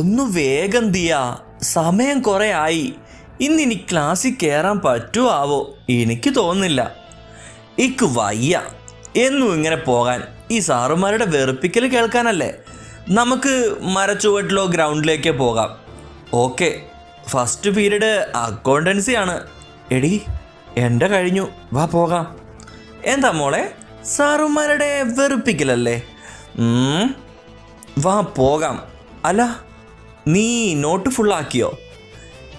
ഒന്ന് വേഗം ദിയ. സമയം കുറെ ആയി. ഇന്നിനി ക്ലാസ്സിൽ കയറാൻ പറ്റുമാവോ എനിക്ക് തോന്നുന്നില്ല. ഇക്ക് വയ്യ. എന്നും ഇങ്ങനെ പോകാൻ. ഈ സാറുമാരുടെ വെറുപ്പിക്കൽ കേൾക്കാനല്ലേ? നമുക്ക് മരച്ചുവട്ടിലോ ഗ്രൗണ്ടിലേക്കോ പോകാം. ഓക്കെ. ഫസ്റ്റ് പീരീഡ് അക്കൗണ്ടൻസി ആണ്. എടി എന്റെ കഴിഞ്ഞു. വാ പോകാം. എന്താ മോളെ? സാറുമാരുടെ വെറുപ്പിക്കലല്ലേ? വാ പോകാം. അല്ല നീ നോട്ട് ഫുള്ളാക്കിയോ?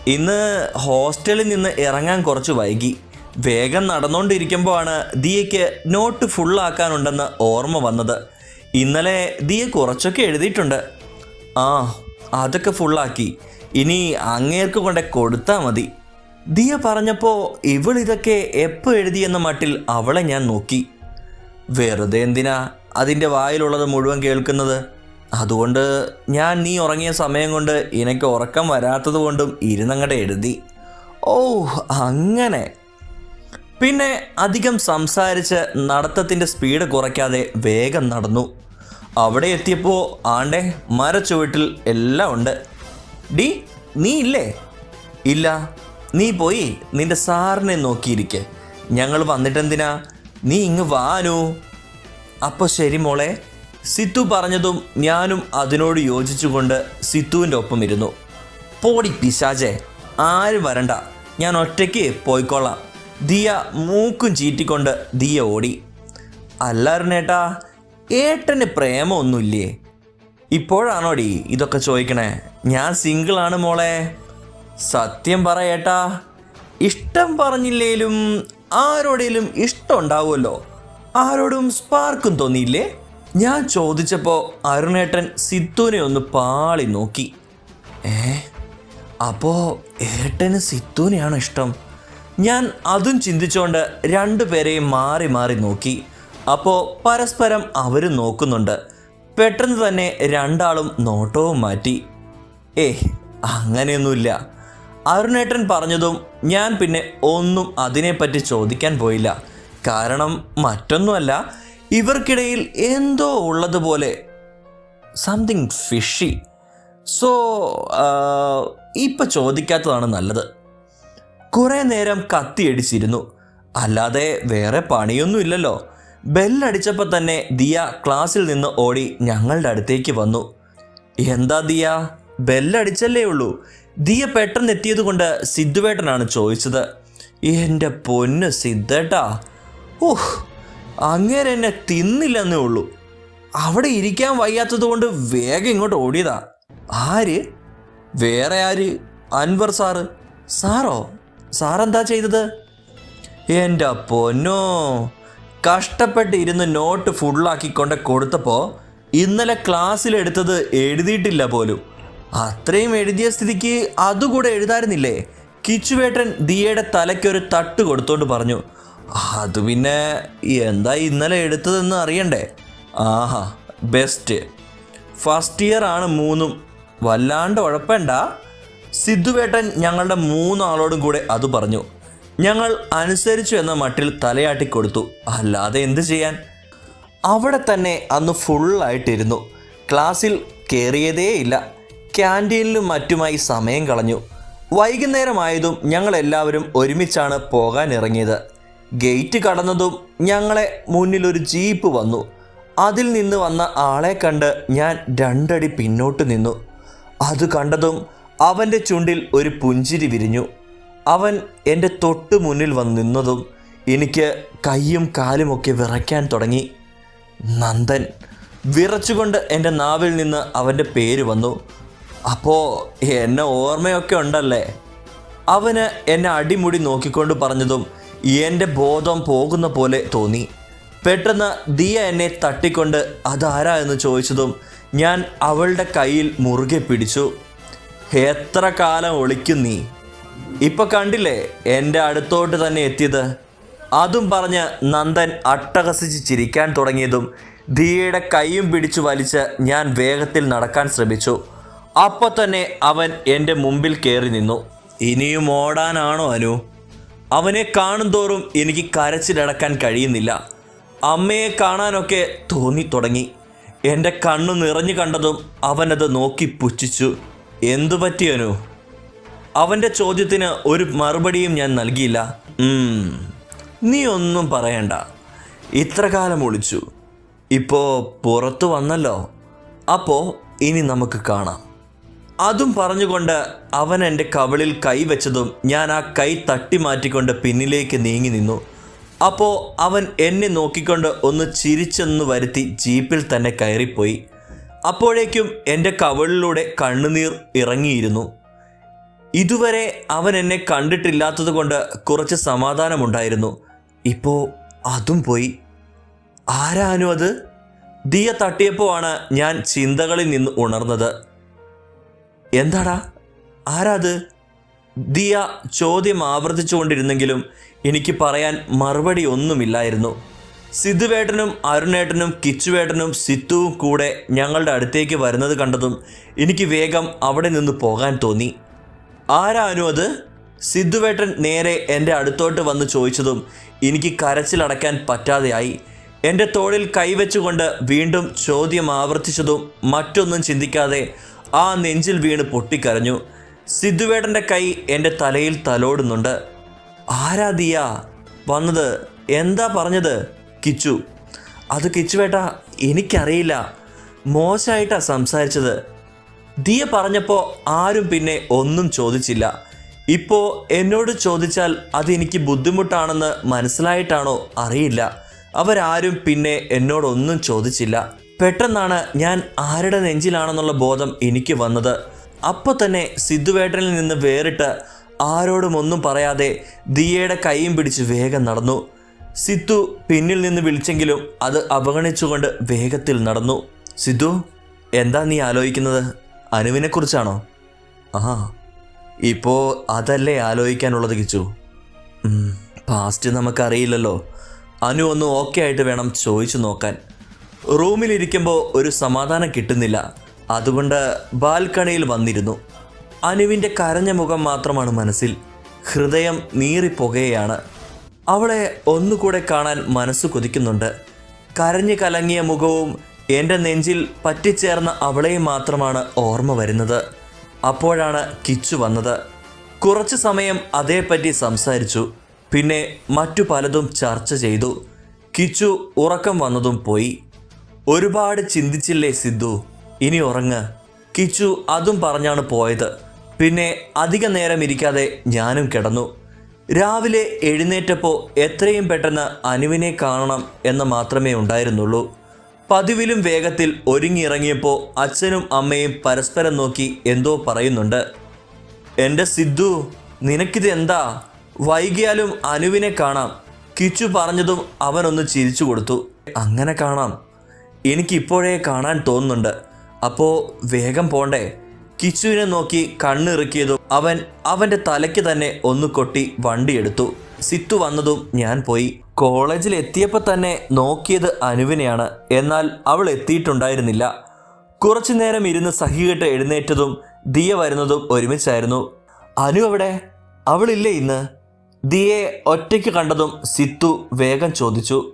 ഇന്ന് ഹോസ്റ്റലിൽ നിന്ന് ഇറങ്ങാൻ കുറച്ച് വൈകി. വേഗം നടന്നുകൊണ്ടിരിക്കുമ്പോഴാണ് ദിയയ്ക്ക് നോട്ട് ഫുള്ളാക്കാനുണ്ടെന്ന് ഓർമ്മ വന്നത്. ഇന്നലെ ദിയ കുറച്ചൊക്കെ എഴുതിയിട്ടുണ്ട്. ആ അതൊക്കെ ഫുള്ളാക്കി. ഇനി അങ്ങേർക്ക് കൊണ്ട് കൊടുത്താൽ മതി. ദിയ പറഞ്ഞപ്പോൾ ഇവളിതൊക്കെ എപ്പോൾ എഴുതിയെന്ന മട്ടിൽ അവളെ ഞാൻ നോക്കി. വെറുതെ എന്തിനാ അതിന്റെ വായിലുള്ളത് മുഴുവൻ കേൾക്കുന്നത്? അതുകൊണ്ട് ഞാൻ നീ ഉറങ്ങിയ സമയം കൊണ്ട് എനിക്ക് ഉറക്കം വരാത്തത് കൊണ്ടും ഇരുന്നങ്ങടെ എഴുതി. ഓ അങ്ങനെ. പിന്നെ അധികം സംസാരിച്ച് നടത്തത്തിന്റെ സ്പീഡ് കുറയ്ക്കാതെ വേഗം നടന്നു. അവിടെ എത്തിയപ്പോൾ ആണ്ടെ മരച്ചുവട്ടിൽ എല്ലാം ഉണ്ട്. ഡി നീ ഇല്ലേ? ഇല്ല. നീ പോയി നിന്റെ സാറിനെ നോക്കിയിരിക്കെ. ഞങ്ങൾ വന്നിട്ടെന്തിനാ? നീ ഇങ്ങ് വാനു അപ്പോൾ ശരി മോളെ. സിത്തു പറഞ്ഞതും ഞാനും അതിനോട് യോജിച്ചുകൊണ്ട് സിത്തുവിന്റെ ഒപ്പം ഇരുന്നു പോടി പിശാചെ ആര് വരണ്ട. ഞാൻ ഒറ്റയ്ക്ക് പോയിക്കൊള്ളാം ദിയ മൂക്കും ചീറ്റിക്കൊണ്ട് ദിയ ഓടി. അല്ലായിരുന്നേട്ടാ ഏട്ടന് പ്രേമമൊന്നുമില്ലേ? ഇപ്പോഴാണോടി ഇതൊക്കെ ചോദിക്കണേ? ഞാൻ സിംഗിളാണ് മോളെ. സത്യം പറയേട്ടാ ഇഷ്ടം പറഞ്ഞില്ലേലും ആരോടേലും ഇഷ്ടം ഉണ്ടാവുമല്ലോ. ആരോടും സ്പാർക്കും തോന്നിയില്ലേ? ഞാൻ ചോദിച്ചപ്പോൾ അരുണേട്ടൻ സിത്തുവിനെ ഒന്ന് പാളി നോക്കി. ഏ? അപ്പോൾ ഏട്ടന് സിത്തുവിനെയാണ് ഇഷ്ടം. ഞാൻ അതും ചിന്തിച്ചുകൊണ്ട് രണ്ടുപേരെയും മാറി മാറി നോക്കി. അപ്പോൾ പരസ്പരം അവർ നോക്കുന്നുണ്ട്. പെട്ടെന്ന് തന്നെ രണ്ടാളും നോട്ടവും മാറ്റി. ഏ അങ്ങനെയൊന്നുമില്ല. അരുണേട്ടൻ പറഞ്ഞതും ഞാൻ പിന്നെ ഒന്നും അതിനെപ്പറ്റി ചോദിക്കാൻ പോയില്ല. കാരണം മറ്റൊന്നുമല്ല ഇവർക്കിടയിൽ എന്തോ ഉള്ളതുപോലെ സംതിങ് ഫിഷി സോ ഇപ്പം ചോദിക്കാത്തതാണ് നല്ലത്. കുറേ നേരം കത്തിയടിച്ചിരുന്നു. അല്ലാതെ വേറെ പണിയൊന്നുമില്ലല്ലോ. ബെല്ലടിച്ചപ്പോൾ തന്നെ ദിയ ക്ലാസ്സിൽ നിന്ന് ഓടി ഞങ്ങളുടെ അടുത്തേക്ക് വന്നു. എന്താ ദിയ? ബെല്ലടിച്ചല്ലേ ഉള്ളൂ. ദിയ പെട്ടെന്ന് എത്തിയത് കൊണ്ട് സിദ്ധുവേട്ടനാണ് ചോദിച്ചത്. എന്റെ പൊന്ന് സിദ്ധേട്ടാ. ഓഹ് അങ്ങേരെ എന്നെ തിന്നില്ലെന്നേ ഉള്ളൂ. അവിടെ ഇരിക്കാൻ വയ്യാത്തത് കൊണ്ട് വേഗം ഇങ്ങോട്ട് ഓടിയതാ. ആര്? വേറെ ആര്? അൻവർ സാറ് സാറോ? സാറെന്താ ചെയ്തത്? എന്റെ പൊന്നോ. കഷ്ടപ്പെട്ട് ഇരുന്ന് നോട്ട് ഫുള്ളാക്കിക്കൊണ്ട് കൊടുത്തപ്പോൾ ഇന്നലെ ക്ലാസ്സിൽ എടുത്തത് എഴുതിയിട്ടില്ല പോലും. അത്രയും എഴുതിയ സ്ഥിതിക്ക് അതുകൂടെ എഴുതായിരുന്നില്ലേ കിച്ചുവേട്ടൻ ദിയയുടെ തലയ്ക്കൊരു തട്ട് കൊടുത്തോണ്ട് പറഞ്ഞു. അത് പിന്നെ എന്താ ഇന്നലെ എടുത്തതെന്ന് അറിയണ്ടേ? ആഹാ ബെസ്റ്റ് ഫസ്റ്റ് ഇയർ ആണ് മൂന്നും. വല്ലാണ്ട് ഉഴപ്പണ്ട. സിദ്ധുവേട്ടൻ ഞങ്ങളുടെ മൂന്നാളോടും കൂടെ അത് പറഞ്ഞു. ഞങ്ങൾ അനുസരിച്ചു എന്ന മട്ടിൽ തലയാട്ടി കൊടുത്തു. അല്ലാതെ എന്ത് ചെയ്യാൻ? അവിടെ തന്നെ അന്ന് ഫുള്ളായിട്ടിരുന്നു ക്ലാസ്സിൽ കയറിയതേയില്ല ക്യാന്റീനിലും മറ്റുമായി സമയം കളഞ്ഞു. വൈകുന്നേരമായതും ഞങ്ങളെല്ലാവരും ഒരുമിച്ചാണ് പോകാൻ ഇറങ്ങിയത്. ഗേറ്റ് കടന്നതും ഞങ്ങളെ മുന്നിൽ ഒരു ജീപ്പ് വന്നു. അതിൽ നിന്ന് വന്ന ആളെ കണ്ട് ഞാൻ രണ്ടടി പിന്നോട്ട് നിന്നു. അത് കണ്ടതും അവന്റെ ചുണ്ടിൽ ഒരു പുഞ്ചിരി വിരിഞ്ഞു. അവൻ എന്റെ തൊട്ട് മുന്നിൽ വന്ന് നിന്നതും എനിക്ക് കൈയും കാലുമൊക്കെ വിറയ്ക്കാൻ തുടങ്ങി. നന്ദൻ വിറച്ചുകൊണ്ട് എന്റെ നാവിൽ നിന്ന് അവന്റെ പേര് വന്നു. അപ്പോൾ എന്നെ ഓർമ്മയൊക്കെ ഉണ്ടല്ലേ? അവന് എന്നെ അടിമുടി നോക്കിക്കൊണ്ട് പറഞ്ഞതും എന്റെ ബോധം പോകുന്ന പോലെ തോന്നി. പെട്ടെന്ന് ദിയ എന്നെ തട്ടിക്കൊണ്ട് അതാരാ? എന്ന് ചോദിച്ചതും ഞാൻ അവളുടെ കയ്യിൽ മുറുകെ പിടിച്ചു. എത്ര കാലം ഒളിക്കും നീ? ഇപ്പൊ കണ്ടില്ലേ എന്റെ അടുത്തോട്ട് തന്നെ എത്തിയത്? അതും പറഞ്ഞ് നന്ദൻ അട്ടഹസിച്ച് ചിരിക്കാൻ തുടങ്ങിയതും ദിയയുടെ കൈയും പിടിച്ചു വലിച്ച് ഞാൻ വേഗത്തിൽ നടക്കാൻ ശ്രമിച്ചു. അപ്പോൾ തന്നെ അവൻ എന്റെ മുമ്പിൽ കയറി നിന്നു. ഇനിയും ഓടാനാണോ അനു? അവനെ കാണുന്തോറും എനിക്ക് കരച്ചിലടക്കാൻ കഴിയുന്നില്ല. അമ്മയെ കാണാനൊക്കെ തോന്നി തുടങ്ങി. എന്റെ കണ്ണു നിറഞ്ഞു കണ്ടതും അവനത് നോക്കി പുച്ഛിച്ചു. എന്തു പറ്റിയനു അവന്റെ ചോദ്യത്തിന് ഒരു മറുപടിയും ഞാൻ നൽകിയില്ല. നീ ഒന്നും പറയണ്ട. ഇത്ര കാലം ഒളിച്ചു. ഇപ്പോൾ പുറത്തു വന്നല്ലോ. അപ്പോൾ ഇനി നമുക്ക് കാണാം. അതും പറഞ്ഞുകൊണ്ട് അവൻ എന്റെ കവളിൽ കൈവച്ചതും ഞാൻ ആ കൈ തട്ടി മാറ്റിക്കൊണ്ട് പിന്നിലേക്ക് നീങ്ങി നിന്നു. അപ്പോൾ അവൻ എന്നെ നോക്കിക്കൊണ്ട് ഒന്ന് ചിരിച്ചെന്ന് വരുത്തി ജീപ്പിൽ തന്നെ കയറിപ്പോയി. അപ്പോഴേക്കും എന്റെ കവളിലൂടെ കണ്ണുനീർ ഇറങ്ങിയിരുന്നു. ഇതുവരെ അവൻ എന്നെ കണ്ടിട്ടില്ലാത്തത് കൊണ്ട് കുറച്ച് സമാധാനമുണ്ടായിരുന്നു. ഇപ്പോൾ അതും പോയി. ആരാനു അത്? ദിയ തട്ടിയപ്പോൾ ആണ് ഞാൻ ചിന്തകളിൽ നിന്ന് ഉണർന്നത്. എന്താടാ? ആരാത് ദിയ ചോദ്യം ആവർത്തിച്ചുകൊണ്ടിരുന്നെങ്കിലും എനിക്ക് പറയാൻ മറുപടി ഒന്നുമില്ലായിരുന്നു. സിദ്ധുവേട്ടനും അരുണേട്ടനും കിച്ചുവേട്ടനും സിത്തുവും കൂടെ ഞങ്ങളുടെ അടുത്തേക്ക് വരുന്നത് കണ്ടതും എനിക്ക് വേഗം അവിടെ നിന്ന് പോകാൻ തോന്നി. ആരാനു അത്? സിദ്ധുവേട്ടൻ നേരെ എന്റെ അടുത്തോട്ട് വന്ന് ചോദിച്ചതും എനിക്ക് കരച്ചിലടക്കാൻ പറ്റാതെയായി. എന്റെ തോളിൽ കൈവച്ചുകൊണ്ട് വീണ്ടും ചോദ്യം ആവർത്തിച്ചതും മറ്റൊന്നും ചിന്തിക്കാതെ ആ നെഞ്ചിൽ വീണ് പൊട്ടിക്കരഞ്ഞു. സിദ്ധുവേട്ടന്റെ കൈ എന്റെ തലയിൽ തലോടുന്നുണ്ട്. ആരാ ദിയ? വന്നത്? എന്താ പറഞ്ഞത്? കിച്ചു. അത് കിച്ചുവേട്ട എനിക്കറിയില്ല. മോശമായിട്ടാ സംസാരിച്ചത്. ദിയ പറഞ്ഞപ്പോൾ ആരും പിന്നെ ഒന്നും ചോദിച്ചില്ല. ഇപ്പോൾ എന്നോട് ചോദിച്ചാൽ അതെനിക്ക് ബുദ്ധിമുട്ടാണെന്ന് മനസ്സിലായിട്ടാണോ അറിയില്ല. അവരാരും പിന്നെ എന്നോടൊന്നും ചോദിച്ചില്ല. പെട്ടെന്നാണ് ഞാൻ ആരുടെ നെഞ്ചിലാണെന്നുള്ള ബോധം എനിക്ക് വന്നത്. അപ്പോൾ തന്നെ സിദ്ധുവേട്ടനിൽ നിന്ന് വേറിട്ട് ആരോടും ഒന്നും പറയാതെ ദിയയുടെ കൈയും പിടിച്ച് വേഗം നടന്നു. സിദ്ധു പിന്നിൽ നിന്ന് വിളിച്ചെങ്കിലും അത് അവഗണിച്ചുകൊണ്ട് വേഗത്തിൽ നടന്നു. സിദ്ധു എന്താ നീ ആലോചിക്കുന്നത്? അനുവിനെക്കുറിച്ചാണോ? ആ ഇപ്പോൾ അതല്ലേ ആലോചിക്കാനുള്ളത് കിച്ചു? പാസ്റ്റ് നമുക്കറിയില്ലല്ലോ. അനു ഒന്ന് ഓക്കെ ആയിട്ട് വേണം ചോദിച്ചു നോക്കാൻ. റൂമിലിരിക്കുമ്പോൾ ഒരു സമാധാനം കിട്ടുന്നില്ല. അതുകൊണ്ട് ബാൽക്കണിയിൽ വന്നിരുന്നു. അനുവിന്റെ കരഞ്ഞ മുഖം മാത്രമാണ് മനസ്സിൽ. ഹൃദയം നീറിപ്പുകയാണ്. അവളെ ഒന്നുകൂടെ കാണാൻ മനസ്സ് കൊതിക്കുന്നുണ്ട്. കരഞ്ഞു കലങ്ങിയ മുഖവും എന്റെ നെഞ്ചിൽ പറ്റിച്ചേർന്ന അവളെയും മാത്രമാണ് ഓർമ്മ വരുന്നത്. അപ്പോഴാണ് കിച്ചു വന്നത്. കുറച്ച് സമയം അതേപ്പറ്റി സംസാരിച്ചു. പിന്നെ മറ്റു പലതും ചർച്ച ചെയ്തു. കിച്ചു ഉറക്കം വന്നതും പോയി. ഒരുപാട് ചിന്തിച്ചില്ലേ സിദ്ധു? ഇനി ഉറങ്ങ്. കിച്ചു അതും പറഞ്ഞാണ് പോയത്. പിന്നെ അധിക നേരം ഇരിക്കാതെ ഞാനും കിടന്നു. രാവിലെ എഴുന്നേറ്റപ്പോൾ എത്രയും പെട്ടെന്ന് അനുവിനെ കാണണം എന്ന് മാത്രമേ ഉണ്ടായിരുന്നുള്ളൂ. പതിവിലും വേഗത്തിൽ ഒരുങ്ങിയിറങ്ങിയപ്പോൾ അച്ഛനും അമ്മയും പരസ്പരം നോക്കി എന്തോ പറയുന്നുണ്ട്. എന്റെ സിദ്ധു നിനക്കിത് എന്താ? വൈകിയാലും അനുവിനെ കാണാം. കിച്ചു പറഞ്ഞതും അവനൊന്ന് ചിരിച്ചു കൊടുത്തു. അങ്ങനെ കാണാം. എനിക്കിപ്പോഴേ കാണാൻ തോന്നുന്നുണ്ട്. അപ്പോൾ വേഗം പോണ്ടേ? കിച്ചുവിനെ നോക്കി കണ്ണിറുക്കിയതും അവൻ അവന്റെ തലയ്ക്ക് തന്നെ ഒന്ന് കൊട്ടി വണ്ടിയെടുത്തു സിത്തു വന്നതും ഞാൻ പോയി. കോളേജിൽ എത്തിയപ്പോൾ തന്നെ നോക്കിയത് അനുവിനെയാണ്. എന്നാൽ അവൾ എത്തിയിട്ടുണ്ടായിരുന്നില്ല. കുറച്ചു നേരം ഇരുന്ന് സഹികെട്ട് എഴുന്നേറ്റതും ദിയ വരുന്നതും ഒരുമിച്ചായിരുന്നു. അനു അവിടെ അവളില്ലേ ഇന്ന്? ദിയെ ഒറ്റയ്ക്ക് കണ്ടതും സിത്തു വേഗം ചോദിച്ചു.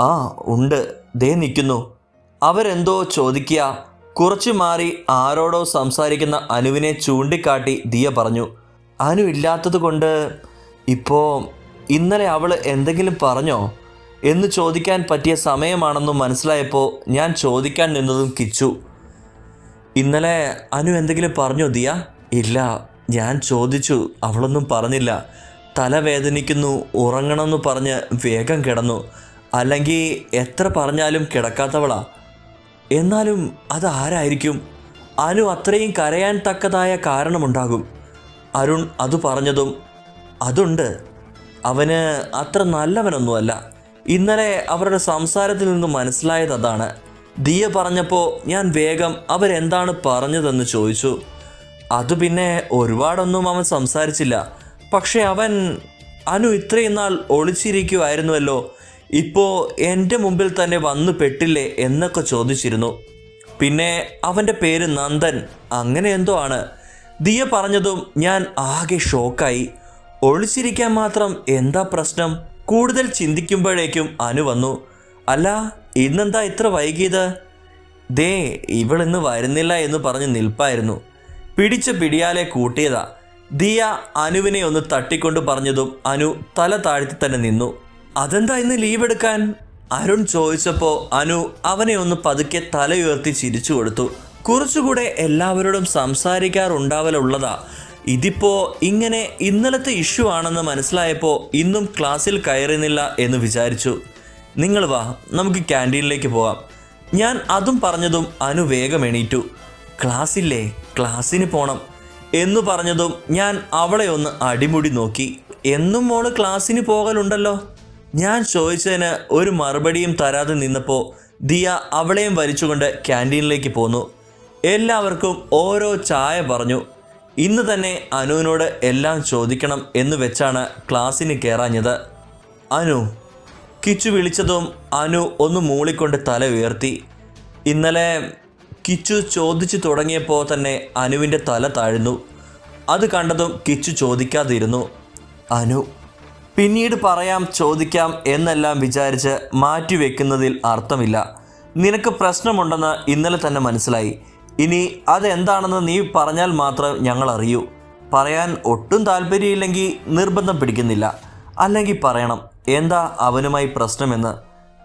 ആ ഉണ്ട്. ദേ നിൽക്കുന്നു. അവരെന്തോ ചോദിക്കുക. കുറച്ചു മാറി ആരോടോ സംസാരിക്കുന്ന അനുവിനെ ചൂണ്ടിക്കാട്ടി ദിയ പറഞ്ഞു. അനു ഇല്ലാത്തത് കൊണ്ട് ഇപ്പോൾ ഇന്നലെ അവൾ എന്തെങ്കിലും പറഞ്ഞോ? എന്ന് ചോദിക്കാൻ പറ്റിയ സമയമാണെന്നും മനസ്സിലായപ്പോൾ ഞാൻ ചോദിക്കാൻ നിന്നതും കിച്ചു. ഇന്നലെ അനു എന്തെങ്കിലും പറഞ്ഞോ ദിയ? ഇല്ല ഞാൻ ചോദിച്ചു. അവളൊന്നും പറഞ്ഞില്ല. തലവേദനിക്കുന്നു ഉറങ്ങണമെന്ന് പറഞ്ഞ് വേഗം കിടന്നു. അല്ലെങ്കിൽ എത്ര പറഞ്ഞാലും കിടക്കാത്തവളാ. എന്നാലും അത് ആരായിരിക്കും അനു അത്രയും കരയാൻ തക്കതായ കാരണമുണ്ടാകും. അരുൺ അത് പറഞ്ഞതും അതുണ്ട്. അവന് അത്ര നല്ലവനൊന്നുമല്ല. ഇന്നലെ അവരുടെ സംസാരത്തിൽ നിന്ന് മനസ്സിലായത് അതാണ്. ദിയ പറഞ്ഞപ്പോൾ ഞാൻ വേഗം അവരെന്താണ് പറഞ്ഞതെന്ന് ചോദിച്ചു. അത് പിന്നെ ഒരുപാടൊന്നും അവൻ സംസാരിച്ചില്ല. പക്ഷേ അവൻ അനു ഇത്രയും നാൾ ഒളിച്ചിരിക്കുമായിരുന്നുവല്ലോ ഇപ്പോൾ എന്റെ മുമ്പിൽ തന്നെ വന്നു പെട്ടില്ലേ എന്നൊക്കെ ചോദിച്ചിരുന്നു. പിന്നെ അവന്റെ പേര് നന്ദൻ. അങ്ങനെ എന്തോ ആണ്. ദിയ പറഞ്ഞതും ഞാൻ ആകെ ഷോക്കായി. ഒളിച്ചിരിക്കാൻ മാത്രം എന്താ പ്രശ്നം? കൂടുതൽ ചിന്തിക്കുമ്പോഴേക്കും അനു വന്നു. അല്ല ഇന്നെന്താ ഇത്ര വൈകിയത്? ദേ ഇവളിന്ന് വരുന്നില്ല എന്ന് പറഞ്ഞ് നിൽപ്പായിരുന്നു. പിടിച്ച പിടിയാലെ കൂട്ടിയതാ. ദിയ അനുവിനെ ഒന്ന് തട്ടിക്കൊണ്ട് പറഞ്ഞതും അനു തല താഴ്ത്തി തന്നെ നിന്നു. അതെന്താ ഇന്ന് ലീവ് എടുക്കാൻ? അരുൺ ചോദിച്ചപ്പോൾ അനു അവനെ ഒന്ന് പതുക്കെ തലയുയർത്തി ചിരിച്ചു കൊടുത്തു. കുറച്ചുകൂടെ എല്ലാവരോടും സംസാരിക്കാറുണ്ടാവലുള്ളതാ. ഇതിപ്പോ ഇങ്ങനെ ഇന്നലത്തെ ഇഷ്യൂ ആണെന്ന് മനസ്സിലായപ്പോൾ ഇന്നും ക്ലാസ്സിൽ കയറുന്നില്ല എന്ന് വിചാരിച്ചു. നിങ്ങൾ വാ നമുക്ക് ക്യാന്റീനിലേക്ക് പോവാം. ഞാൻ അതും പറഞ്ഞതും അനു വേഗം എണീറ്റു. ക്ലാസ്സില്ലേ? ക്ലാസ്സിന് പോണം. എന്നു പറഞ്ഞതും ഞാൻ അവളെ ഒന്ന് അടിമുടി നോക്കി. എന്നും മോൾ ക്ലാസ്സിന് പോകലുണ്ടല്ലോ? ഞാൻ ചോദിച്ചതിന് ഒരു മറുപടിയും തരാതെ നിന്നപ്പോൾ ദിയ അവളെയും വലിച്ചുകൊണ്ട് ക്യാന്റീനിലേക്ക് പോന്നു. എല്ലാവർക്കും ഓരോ ചായ പറഞ്ഞു. ഇന്ന് തന്നെ അനുവിനോട് എല്ലാം ചോദിക്കണം എന്ന് വെച്ചാണ് ക്ലാസ്സിന് കയറാഞ്ഞത് അനു കിച്ചു വിളിച്ചതും അനു ഒന്ന് മൂളിക്കൊണ്ട് തല ഉയർത്തി. ഇന്നലെ കിച്ചു ചോദിച്ചു തുടങ്ങിയപ്പോൾ തന്നെ അനുവിന്റെ തല താഴ്ന്നു. അത് കണ്ടതും കിച്ചു ചോദിക്കാതിരുന്നു. അനു പിന്നീട് പറയാം ചോദിക്കാം എന്നെല്ലാം വിചാരിച്ച് മാറ്റിവെക്കുന്നതിൽ അർത്ഥമില്ല. നിനക്ക് പ്രശ്നമുണ്ടെന്ന് ഇന്നലെ തന്നെ മനസ്സിലായി. ഇനി അതെന്താണെന്ന് നീ പറഞ്ഞാൽ മാത്രം ഞങ്ങൾ അറിയൂ. പറയാൻ ഒട്ടും താല്പര്യമില്ലെങ്കിൽ നിർബന്ധം പിടിക്കുന്നില്ല. അല്ലെങ്കിൽ പറയണം എന്താ അവനുമായി പ്രശ്നമെന്ന്?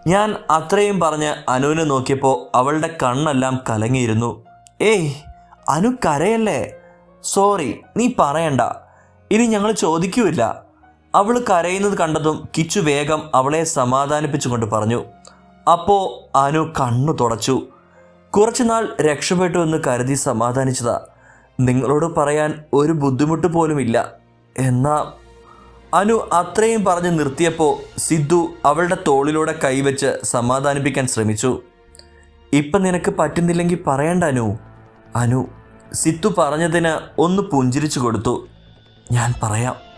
ഞാൻ അത്രയും പറഞ്ഞ് അനുവിനെ നോക്കിയപ്പോൾ അവളുടെ കണ്ണെല്ലാം കലങ്ങിയിരുന്നു. ഏയ് അനു കരയല്ലേ? സോറി നീ പറയണ്ട. ഇനി ഞങ്ങൾ ചോദിക്കൂല അവൾ കരയുന്നത് കണ്ടതും കിച്ചു വേഗം അവളെ സമാധാനിപ്പിച്ചുകൊണ്ട് പറഞ്ഞു അപ്പോൾ അനു കണ്ണു തുടച്ചു. കുറച്ചുനാൾ രക്ഷപ്പെട്ടു എന്ന് കരുതി സമാധാനിച്ചതാ. നിങ്ങളോട് പറയാൻ ഒരു ബുദ്ധിമുട്ട് പോലുമില്ല. എന്നാ അനു അത്രയും പറഞ്ഞ് നിർത്തിയപ്പോൾ സിദ്ധു അവളുടെ തോളിലൂടെ കൈവച്ച് സമാധാനിപ്പിക്കാൻ ശ്രമിച്ചു. ഇപ്പം നിനക്ക് പറ്റുന്നില്ലെങ്കിൽ പറയണ്ട അനു. അനു സിത്തു പറഞ്ഞതിന് ഒന്ന് പുഞ്ചിരിച്ചു കൊടുത്തു. ഞാൻ പറയാം.